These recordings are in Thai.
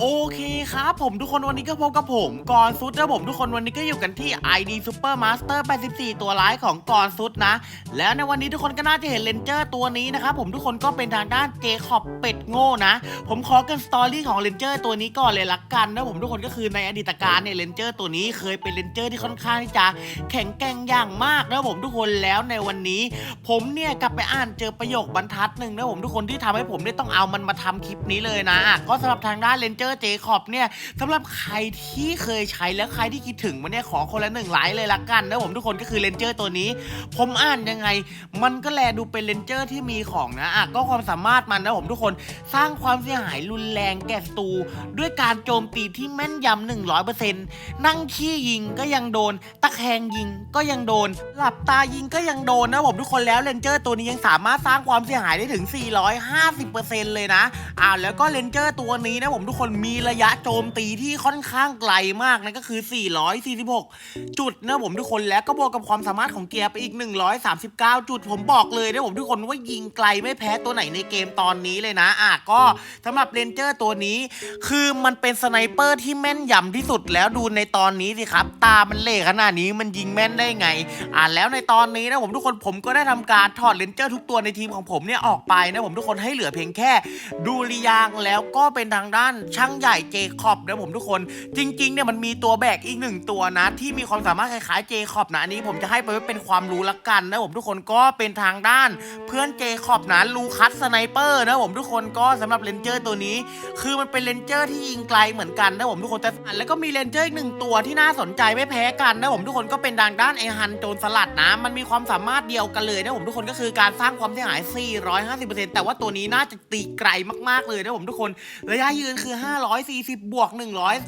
โอเคครับผมทุกคนวันนี้ก็พบกับผมกอนซุดนะผมทุกคนวันนี้ก็อยู่กันที่ ID Super Master 84 ตัวร้ายของกอนซุดนะ แล้วในวันนี้ทุกคนก็น่าจะเห็นเลนเจอร์ตัวนี้นะครับผมทุกคนก็เป็นทางด้านเจคอบเป็ดโง่นะ ผมขอกันสตอรี่ของเลนเจอร์ตัวนี้ก่อนเลยละกันนะผมทุกคนก็คือในอดีตการเนี่ยเลนเจอร์ตัวนี้เคยเป็นเลนเจอร์ที่ค่อนข้างที่จะแข็งแกร่งอย่างมากนะผมทุกคนแล้วในวันนี้ ผมเนี่ยกลับไปอ่านเจอประโยคบรรทัดหนึ่งนะผมทุกคนที่ทำให้ผมได้ต้องเอามันมาทำคลิปนี้เลยนะอะก็สำหรับทางด้านเลนเจอร์เจคอบเนี่ยสำหรับใครที่เคยใช้แล้วใครที่คิดถึงมันเนี่ยขอคนละหนึ่งไลค์เลยละกันนะผมทุกคนก็คือเลนเจอร์ตัวนี้ ผมอ่านยังไง มันก็แลดูเป็นเลนเจอร์ที่มีของนะอะก็ความสามารถมันนะผมทุกคนสร้างความเสียหายรุนแรงแก่ศัตรูด้วยการโจมตีที่แม่นยำ100%นั่งขี้ยิงก็ยังโดน ตะแคงยิงก็ยังโดน หลับตายิงก็ยังโดนนะผมทุกคนแล้วเลนเจอร์ตัวนี้ยังสามารถสร้างความเสียหายได้ถึง 450%เลยนะอ่าแล้วก็เลนเจอร์ตัวนี้นะผมทุกคนมีระยะโจมตีที่ค่อนข้างไกลมากนั่นก็คือ 446 จุดนะผมทุกคนแล้วก็บวกกับความสามารถของเกียร์ไปอีก 139 จุด ผมบอกเลยนะผมทุกคนว่ายิงไกลไม่แพ้ตัวไหนในเกมตอนนี้เลยนะอะก็สำหรับเลนเจอร์ตัวนี้คือมันเป็นสไนเปอร์ที่แม่นยำที่สุดแล้วดูในตอนนี้สิครับ ตามันเล่ขนาดนี้มันยิงแม่นได้ไง อ่าแล้วในตอนนี้นะผมทุกคนผมก็ได้ทำการถอดเลนเจอร์ทุกตัวในทีมของผมเนี่ยออกไปนะผมทุกคนให้เหลือเพียงแค่ดูริยางแล้วก็เป็นทางด้านช่างใหญ่เจคอบนะผมทุกคน จริงๆเนี่ยมันมีตัวแบกอีกหนึ่งตัวนะ ที่มีความสามารถคล้ายๆเจคอบนะอันนี้ผมจะให้ไปเป็นความรู้ละกันนะผมทุกคนก็เป็นทางด้าน เพื่อนเจคอบนะลูคัสสไนเปอร์นะผมทุกคนก็สำหรับเลนเจอร์ตัวนี้ คือมันเป็นเลนเจอร์ที่ยิงไกลเหมือนกันนะผมทุกคนแต่แล้วก็มีเลนเจอร์อีกหนึ่งตัวที่น่าสนใจไม่แพ้กันนะผมทุกคนก็เป็นทางด้านไอฮันโจรสลัดนะ มันมีความสามารถเดียวกันเลยนะผมทุกคนก็คือการสร้างความเสียหาย 450%แต่ว่าตัวนี้น่าจะตีไกลมากๆเลยนะผมทุกคนระยะยืนคือ540 บวก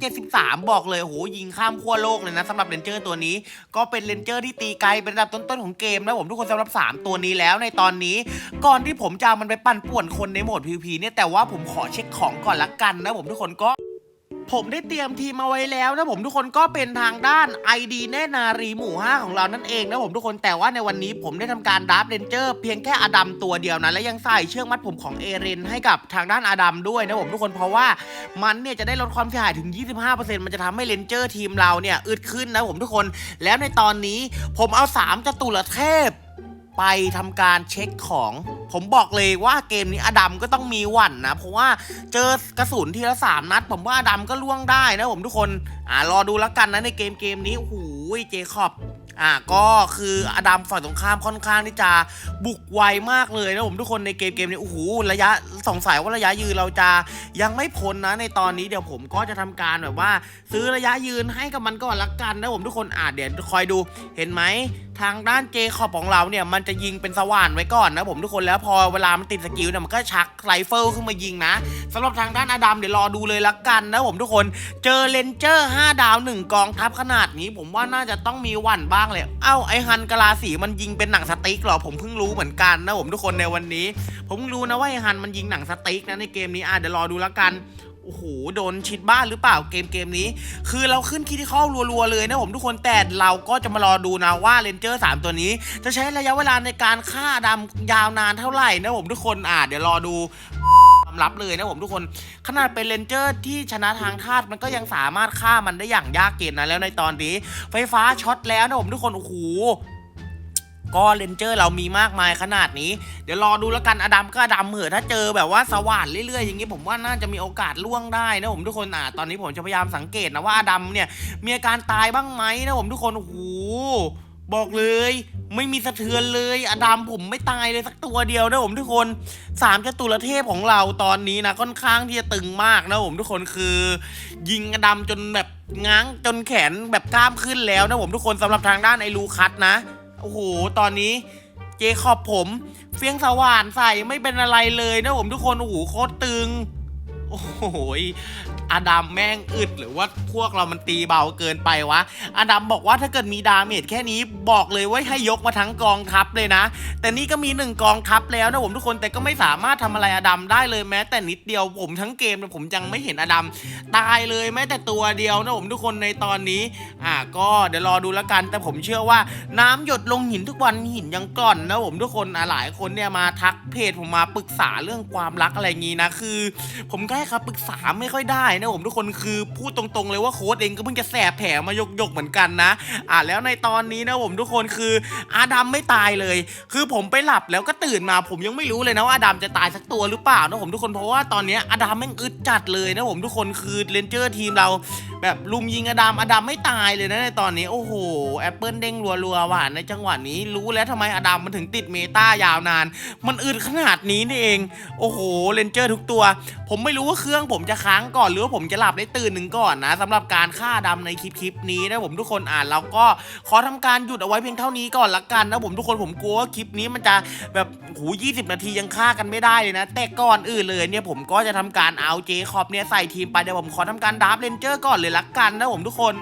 173 บอกเลยโหยิงข้ามขั้วโลกเลยนะสำหรับเลนเจอร์ตัวนี้ ก็เป็นเลนเจอร์ที่ตีไกลเป็นระดับต้นๆของเกมนะผมทุกคนสำหรับ 3 ตัวนี้แล้วในตอนนี้ ก่อนที่ผมจะมันไปปั่นป่วนคนในโหมด PVP เนี่ยแต่ว่าผมขอเช็คของก่อนละกันนะผมทุกคนก็ ผมได้เตรียมทีมมาไว้แล้วนะผมทุกคนก็เป็นทางด้าน ID แน่นารีหมู่ 5 ของเรานั่นเองนะผมทุกคนแต่ว่าในวันนี้ผมได้ทำการดับเรนเจอร์เพียงแค่อดัมตัวเดียวนะและยังใส่เชือกมัดผมของเอเรนให้กับทางด้านอดัมด้วยนะผมทุกคนเพราะว่ามันเนี่ยจะได้ลดความเสียหายถึง 25%มันจะทำให้เรนเจอร์ทีมเราเนี่ยอึดขึ้นนะผมทุกคน แล้วในตอนนี้ผมเอา 3จตุรเทพไปทำการเช็คของ ผมบอกเลยว่าเกมนี้อดัมก็ต้องมีหวั่นนะ เพราะว่าเจอกระสุนทีละสามนัด ผมว่าอดัมก็ล่วงได้นะผมทุกคน อ่ารอดูแล้วกันนะในเกมเกมนี้โอ้โหเจคอบอ่าก็คืออดัมฝ่ายตรงข้ามค่อนข้างที่จะบุกไวมากเลยนะผมทุกคนในเกมเกมนี้โอ้โหระยะสงสัยว่าระยะยืนเราจะยังไม่พ้นนะ ในตอนนี้เดี๋ยวผมก็จะทำการแบบว่า ซื้อระยะยืนให้กับมันก่อนละกันนะผมทุกคนอ่าเดี๋ยวคอยดูเห็นไหม ทางด้านเจคอบของเราเนี่ยมันจะยิงเป็นสว่านไว้ก่อนนะผมทุกคนแล้วพอเวลามันติดสกิลเนี่ยมันก็ชักไรเฟิลขึ้นมายิงนะสำหรับทางด้านอดัมเดี๋ยวรอดูเลยละกันนะผมทุกคนเจอเลนเจอร์ 5 ดาว 1 กองทัพขนาดนี้ ผมว่าน่าจะต้องมีหวั่นบ้างเลยเอ้าไอฮันกะลาสีมันยิงเป็นหนังสติ๊กเหรอผมเพิ่งรู้เหมือนกันนะผมทุกคนในวันนี้ ผมรู้นะว่าไอฮันมันยิงหนังสติ๊กนะในเกมนี้อะเดี๋ยวรอดูละกัน อ้โหโดนชิดบ้านหรือเปล่าเกมเกมนี้ คือเราขึ้นคิดที่เข้ารัวๆเลยนะผมทุกคนแต่เราก็จะมารอดูนะว่าเลนเจอร์3ตัวนี้ จะใช้ระยะเวลาในการฆ่าดำยาวนานเท่าไหร่นะผมทุกคนอ่าเดี๋ยวรอดูความลับเลยนะผมทุกคนขนาดเป็นเลนเจอร์ที่ชนะทางธาตุมันก็ยังสามารถฆ่ามันได้อย่างยากเย็นนะแล้วในตอนนี้ ไฟฟ้าช็อตแล้วนะผมทุกคนโอ้โห ก็เลนเจอร์เรามีมากมายขนาดนี้ เดี๋ยวรอดูแล้วกันอดัมก็อดัมเหอะถ้าเจอแบบว่าสว่านเรื่อยๆอย่างนี้ผมว่าน่าจะมีโอกาสล่วงได้นะผมทุกคนอะตอนนี้ผมจะพยายามสังเกตนะว่าอดัมเนี่ยมีอาการตายบ้างไหมนะผมทุกคนโอ้โหบอกเลยไม่มีสะเทือนเลยอดัมผมไม่ตายเลยสักตัวเดียวนะผมทุกคนสามจตุรเทพของเราตอนนี้นะค่อนข้างที่จะตึงมากนะผมทุกคนคือ ยิงอดัมจนแบบง้างจนแขนแบบกล้ามขึ้นแล้วนะผมทุกคนสำหรับทางด้านไอ้ลูคัสนะ โอ้โห ตอนนี้เจคอบผม เฟียงสว่านใส่ไม่เป็นอะไรเลยนะผมทุกคน โอ้โห โคตรตึง โอ้โห อดัมแม่งอึดหรือว่าพวกเรามันตีเบาเกินไปวะ อดัมบอกว่าถ้าเกิดมีดาเมจแค่นี้บอกเลยว่าให้ยกมาทั้งกองทัพเลยนะ แต่นี่ก็มีหนึ่งกองทัพแล้วนะผมทุกคนแต่ก็ไม่สามารถทำอะไรอดัมได้เลยแม้ แต่นิดเดียวผมทั้งเกมเนี่ยผมยังไม่เห็นอดัมตายเลยแม้แต่ตัวเดียวนะผมทุกคนในตอนนี้ อ่าก็เดี๋ยวรอดูแล้วกัน แต่ผมเชื่อว่าน้ำหยดลงหินทุกวันหินยังกร่อนนะผมทุกคนหลายคนเนี่ยมาทักเพจผมมาปรึกษาเรื่องความรักอะไรงี้นะคือ ผมก็ให้คำปรึกษาไม่ค่อยได้นะผมทุกคนคือพูดตรงๆเลยว่าโค้ดเองก็เพิ่งจะแสบแผลมายกๆเหมือนกันนะ อ่าแล้วในตอนนี้นะผมทุกคนคืออาดัมไม่ตายเลย คือผมไปหลับแล้วก็ตื่นมาผมยังไม่รู้เลยนะว่าอาดัมจะตายสักตัวหรือเปล่านะผมทุกคนเพราะว่าตอนนี้อาดัมแม่งอึดจัดเลยนะผมทุกคนคือเลนเจอร์ทีมเราแบบลุมยิงอาดัมอาดัมไม่ตายเลยนะในตอนนี้โอ้โหแอปเปิลเด้งรัวๆว่ะในจังหวะนี้รู้แล้วทำไมอาดัมมันถึงติดเมตายาวนาน มันอึดขนาดนี้นี่เอง โอ้โหเลนเจอร์ทุกตัว ผมไม่รู้ว่าเครื่องผมจะค้างก่อนหรือว่าผมจะหลับได้ตื่นหนึ่งก่อนนะสำหรับการฆ่าดำในคลิปคลิปนี้นะผมทุกคนอ่านเราก็ขอทำการหยุดเอาไว้เพียงเท่านี้ก่อนละกันนะผมทุกคนผมกลัวว่าคลิปนี้มันจะแบบหูยี่สิบนาทียังฆ่ากันไม่ได้เลยนะ แต่ก่อนอื่นเลยเนี่ยผมก็จะทำการเอาเจคอบเนี่ยใส่ทีมไปเดี๋ยวผมขอทำการดับเลนเจอร์ก่อนเลยละกันนะผมทุกคน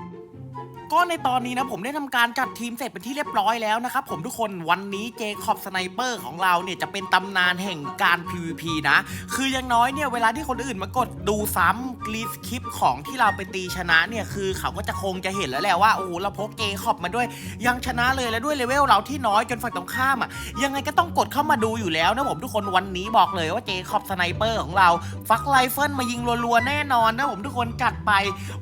ก็ในตอนนี้นะผมได้ทำการจัดทีมเสร็จเป็นที่เรียบร้อยแล้วนะครับผมทุกคนวันนี้เจคอบสไนเปอร์ของเราเนี่ยจะเป็นตำนานแห่งการ PVP นะ คืออย่างน้อยเนี่ยเวลาที่คนอื่นมากดดูซ้ำ กรีฟคลิปของที่เราไปตีชนะเนี่ยคือเขาก็จะคงจะเห็นแล้วแหละว่าโอ้โหเราพกเจคอบมาด้วยยังชนะเลยแล้วด้วยเลเวลเราที่น้อยจนฝั่งตรงข้ามอะยังไงก็ต้องกดเข้ามาดูอยู่แล้วนะผมทุกคนวันนี้บอกเลยว่าเจคอบสไนเปอร์ของเราฟักไลเฟิลมายิงรัวๆแน่นอนนะผมทุกคนจัดไป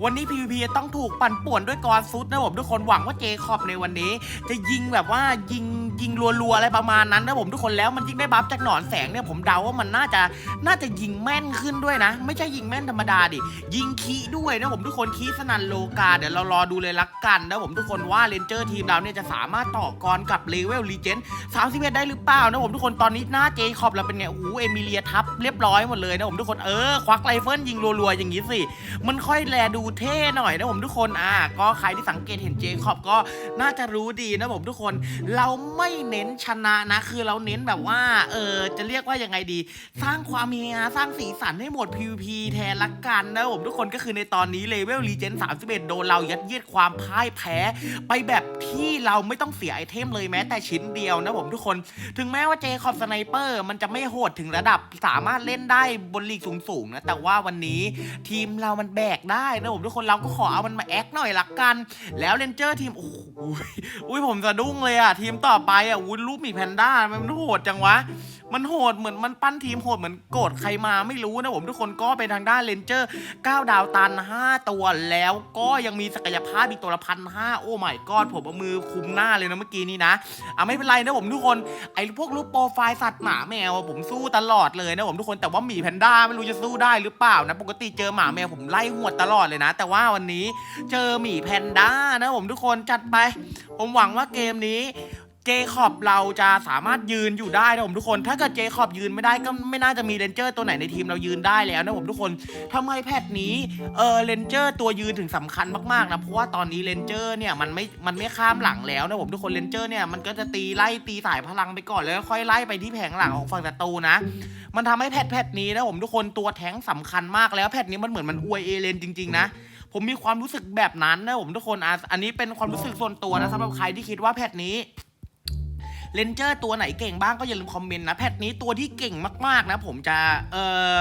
วันนี้ PVP จะต้องถูกปั่นป่วนด้วยกรซุดนะผมทุกคนหวังว่าเจคอบในวันนี้ จะยิงแบบว่ายิง ยิงรัวๆอะไรประมาณนั้นนะผมทุกคนแล้วมันยิ่งได้บัฟจากหนอนแสงเนี่ยผมเดาว่ามันน่าจะน่าจะยิงแม่นขึ้นด้วยนะ ไม่ใช่ยิงแม่นธรรมดาดิยิงคีด้วยนะผมทุกคนคีสนันโลกาเดี๋ยวเรารอดูเลยละกันนะผมทุกคนว่าเลนเจอร์ทีมเราเนี่ยจะสามารถต่อกรกับเลเวลรีเจน31ได้หรือเปล่านะผมทุกคนตอนนี้หน้าเจคอบเราเป็นไงโอ้โหเอมิเลียทับเรียบร้อยหมดเลยนะผมทุกคนเออควักไรเฟิลยิงรัวๆอย่างนี้สิมันค่อยแลดูเท่หน่อยนะผมทุกคนอะก็ใครที่สังเกตเห็นเจคอบก็น่าจะรู้ดีนะผมทุกคนเราไม่ไม่เน้นชนะนะ คือเราเน้นแบบว่า เออจะเรียกว่ายังไงดี สร้างความเฮฮาสร้างสีสันให้หมด PVP แทนละกันนะผมทุกคนก็คือในตอนนี้เลเวลรีเจน31 โดนเรายัดเยียดความพ่ายแพ้ ไปแบบที่เราไม่ต้องเสียไอเทมเลยแม้แต่ชิ้นเดียวนะผมทุกคน ถึงแม้ว่าเจคอบสไนเปอร์มันจะไม่โหดถึงระดับสามารถเล่นได้บนลีกสูงๆนะ แต่ว่าวันนี้ทีมเรามันแบกได้นะผมทุกคนเราก็ขอเอามันมาแอคหน่อยละกัน แล้วเลนเจอร์ทีมโอ้โหอุ้ยผมสะดุ้งเลยอะทีมต่อไปอะอุ้ยรูปหมีแพนด้ามันโหดจังวะ มันโหดเหมือนมันปั้นทีมโหดเหมือนโกรธใครมาไม่รู้นะผมทุกคนก็เป็นทางด้านเลนเจอร์9ดาวตัน 5 ตัวแล้วก็ยังมีศักยภาพอีกตัวละพันห้าโอ้ไม่กอดผมเอามือคุมหน้าเลยนะเมื่อกี้นี้นะอะไม่เป็นไรนะผมทุกคนไอ้พวกรูปโปรไฟล์สัตว์หมาแมวผมสู้ตลอดเลยนะผมทุกคนแต่ว่าหมีแพนด้าไม่รู้จะสู้ได้หรือเปล่านะปกติเจอหมาแมวผมไล่หวดตลอดเลยนะ แต่ว่าวันนี้เจอหมีแพนด้านะผมทุกคนจัดไป ผมหวังว่าเกมนี้ เจคอบเราจะสามารถยืนอยู่ได้นะผมทุกคน ถ้าเกิดเจคอบยืนไม่ได้ก็ไม่น่าจะมีเรนเจอร์ตัวไหนในทีมเรายืนได้แล้วนะผมทุกคนทำไมแพทนี้เออเรนเจอร์ตัวยืนถึงสำคัญมากๆนะเพราะว่าตอนนี้เรนเจอร์เนี่ยมันไม่มันไม่ข้ามหลังแล้วนะผมทุกคนเรนเจอร์เนี่ยมันก็จะตีไล่ตีสายพลังไปก่อนแล้วค่อยไล่ไปที่แผงหลังของฝั่งศัตรูนะ มันทำให้แพทแพทนี้นะผมทุกคนตัวแท้งสำคัญมากแล้วแพทนี้มันเหมือนมันอวยเอเลนจริงๆนะผมมีความรู้สึกแบบนั้นนะผมทุกคนอะอันนี้เป็นความรู้สึกส่วนตัวนะสำหรับใครที่คิดว่าแพทนี้ เลนเจอร์ตัวไหนเก่งบ้างก็อย่าลืมคอมเมนต์นะแพทนี้ตัวที่เก่งมากๆนะผมจะเออ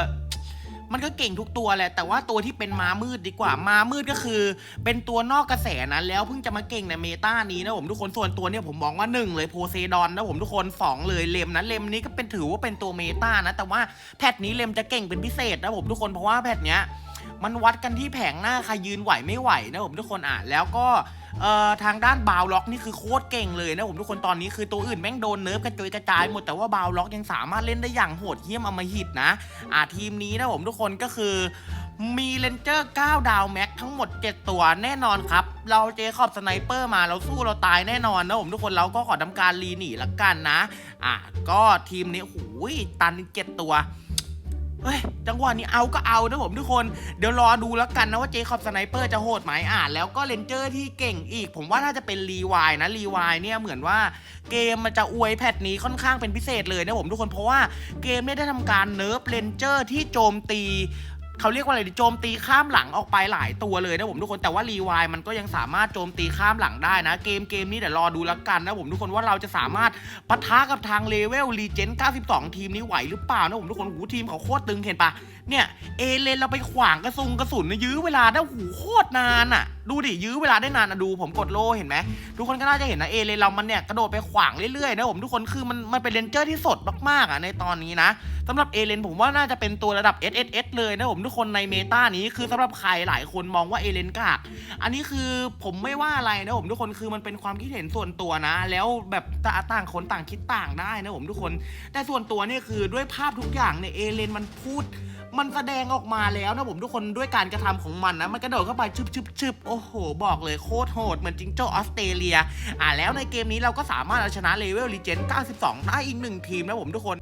มันก็เก่งทุกตัวแหละแต่ว่าตัวที่เป็นม้ามืดดีกว่าม้ามืดก็คือ เป็นตัวนอกกระแสนะแล้วเพิ่งจะมาเก่งในเมตานี้นะผมทุกคนส่วนตัวเนี่ยผมมองว่าหนึ่งเลยโพเซดอนนะผมทุกคนสองเลยเลมนะเลมนี้ก็เป็นถือว่าเป็นตัวเมตานะแต่ว่าแพทนี้เลมจะเก่งเป็นพิเศษนะผมทุกคนเพราะว่าแพทเนี้ยมันวัดกันที่แผงหน้าใครยืนไหวไม่ไหวนะผมทุกคนอะแล้วก็ เอ่อทางด้านบาวล็อกนี่คือโคตรเก่งเลยนะผมทุกคนตอนนี้คือตัวอื่นแม่งโดนเนิร์ฟกระจุยกระจายหมดแต่ว่าบาวล็อกยังสามารถเล่นได้อย่างโหดเหี้ยมอมหิตนะอ่าทีมนี้นะผมทุกคนก็คือมีเลนเจอร์ 9 ดาวแม็กทั้งหมด 7 ตัวแน่นอนครับ เราเจคอบสไนเปอร์มาเราสู้เราตายแน่นอนนะผมทุกคนเราก็ขอทำการรีหนีละกันนะ อะก็ทีมนี้โอ้ยตันเจ็ดตัว เฮ้ยจังหวะนี้เอาก็เอานะผมทุกคน เดี๋ยวรอดูแล้วกันนะว่าเจคอบสไนเปอร์จะโหดไหมอ่านแล้วก็เลนเจอร์ที่เก่งอีก ผมว่าน่าจะเป็นรีวายนะรีวายเนี่ยเหมือนว่าเกมมันจะอวยแพทนี้ค่อนข้างเป็นพิเศษเลยนะผมทุกคนเพราะว่าเกมเนี่ยได้ทำการเนิร์ฟเลนเจอร์ที่โจมตี เขาเรียกว่าอะไรดีโจมตีข้ามหลังออกไปหลายตัวเลยนะผมทุกคนแต่ว่ารีวายมันก็ยังสามารถโจมตีข้ามหลังได้นะ เกมเกมนี้เดี๋ยวรอดูแล้วกันนะผมทุกคนว่าเราจะสามารถปะทะกับทางเลเวลรีเจน92 ทีมนี้ไหวหรือเปล่านะผมทุกคนหูทีมเขาโคตรตึงเห็นปะ เนี่ยเอเลนเราไปขวางกระสุนกระสุนนะยื้อเวลาได้หูโคตรนานอะดูดิยื้อเวลาได้นานอะดูผมกดโลเห็นไหมทุกคนก็น่าจะเห็นนะเอเลนเรามันเนี่ยกระโดดไปขวางเรื่อยๆนะผมทุกคนคือมันมันเป็นเลนเจอร์ที่สดมากๆอะในตอนนี้นะสำหรับเอเลนผมว่าน่าจะเป็นตัวระดับ S S S เลยนะผมทุกคนในเมตานี้คือสำหรับใครหลายคนมองว่าเอเลนกากอันนี้คือผมไม่ว่าอะไรนะผมทุกคนคือมันเป็นความคิดเห็นส่วนตัวนะ แล้วแบบต่างคนต่างคิดต่างได้นะผมทุกคน แต่ส่วนตัวเนี่ยคือด้วยภาพทุกอย่างเนี่ยเอเลนมันพูด มันแสดงออกมาแล้วนะผมทุกคนด้วยการกระทำของมันนะมันกระโดดเข้าไปชึบชึบชึบโอ้โห บอกเลยโคตรโหดเหมือนจิงโจ้ออสเตรเลีย อ่าแล้วในเกมนี้เราก็สามารถเอาชนะเลเวลลีเจน92 ได้อีกหนึ่งทีมนะผมทุกคน